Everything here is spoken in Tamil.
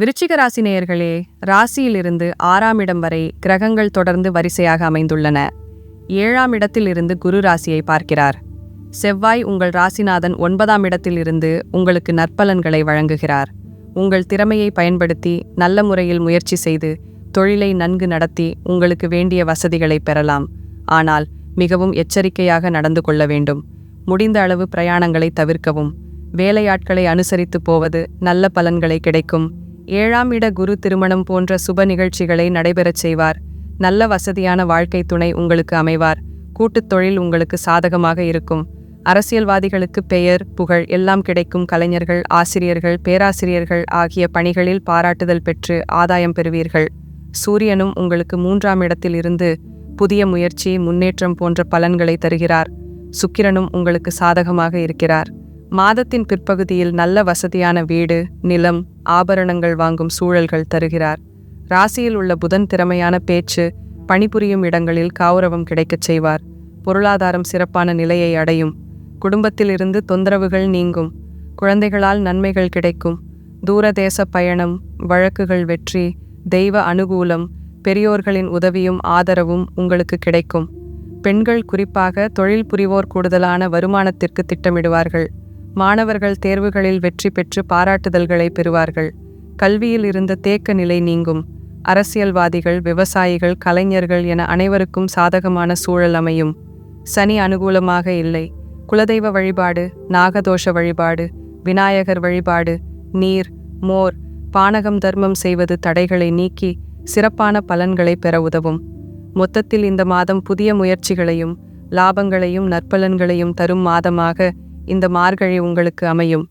விருச்சிக ராசி நேயர்களே ராசியிலிருந்து ஆறாம் இடம் வரை கிரகங்கள் தொடர்ந்து வரிசையாக அமைந்துள்ளன. ஏழாம் இடத்தில் இருந்து குரு ராசியை பார்க்கிறார். செவ்வாய் உங்கள் ராசிநாதன் ஒன்பதாம் இடத்தில் இருந்து உங்களுக்கு நற்பலன்களை வழங்குகிறார். உங்கள் திறமையை பயன்படுத்தி நல்ல முறையில் முயற்சி செய்து தொழிலை நன்கு நடத்தி உங்களுக்கு வேண்டிய வசதிகளை பெறலாம். ஆனால் மிகவும் எச்சரிக்கையாக நடந்து கொள்ள வேண்டும். முடிந்த அளவு பிரயாணங்களை தவிர்க்கவும். வேலையாட்களை அனுசரித்து போவது நல்ல பலன்களை கிடைக்கும். ஏழாம் இட குரு திருமணம் போன்ற சுப நிகழ்ச்சிகளை நடைபெறச் செய்வார். நல்ல வசதியான வாழ்க்கை துணை உங்களுக்கு அமைவார். கூட்டுத் தொழில் உங்களுக்கு சாதகமாக இருக்கும். அரசியல்வாதிகளுக்கு பெயர் புகழ் எல்லாம் கிடைக்கும் கலைஞர்கள் ஆசிரியர்கள் பேராசிரியர்கள் ஆகிய பணிகளில் பாராட்டுதல் பெற்று ஆதாயம் பெறுவீர்கள். சூரியனும் உங்களுக்கு மூன்றாம் இடத்தில் இருந்து புதிய முயற்சி முன்னேற்றம் போன்ற பலன்களை தருகிறார். சுக்கிரனும் உங்களுக்கு சாதகமாக இருக்கிறார். மாதத்தின் பிற்பகுதியில் நல்ல வசதியான வீடு நிலம் ஆபரணங்கள் வாங்கும் சூழல்கள் தருகிறார். ராசியில் உள்ள புதன் திறமையான பேச்சு பணிபுரியும் இடங்களில் கௌரவம் கிடைக்கச் செய்வார். பொருளாதாரம் சிறப்பான நிலையை அடையும். குடும்பத்திலிருந்து தொந்தரவுகள் நீங்கும். குழந்தைகளால் நன்மைகள் கிடைக்கும். தூரதேச பயணம் வழக்குகள் வெற்றி தெய்வ அனுகூலம் பெரியோர்களின் உதவியும் ஆதரவும் உங்களுக்கு கிடைக்கும். பெண்கள் குறிப்பாக தொழில் புரிவோர் கூடுதலான வருமானத்திற்கு திட்டமிடுவார்கள். மாணவர்கள் தேர்வுகளில் வெற்றி பெற்று பாராட்டுதல்களை பெறுவார்கள். கல்வியில் இருந்த தேக்க நிலை நீங்கும். அரசியல்வாதிகள் விவசாயிகள் கலைஞர்கள் என அனைவருக்கும் சாதகமான சூழல் அமையும். சனி அனுகூலமாக இல்லை. குலதெய்வ வழிபாடு நாகதோஷ வழிபாடு விநாயகர் வழிபாடு நீர் மோர் பானகம் தர்மம் செய்வது தடைகளை நீக்கி சிறப்பான பலன்களை பெற உதவும். மொத்தத்தில் இந்த மாதம் புதிய முயற்சிகளையும் லாபங்களையும் நற்பலன்களையும் தரும் மாதமாக இந்த மார்கழி உங்களுக்கு அமையும்.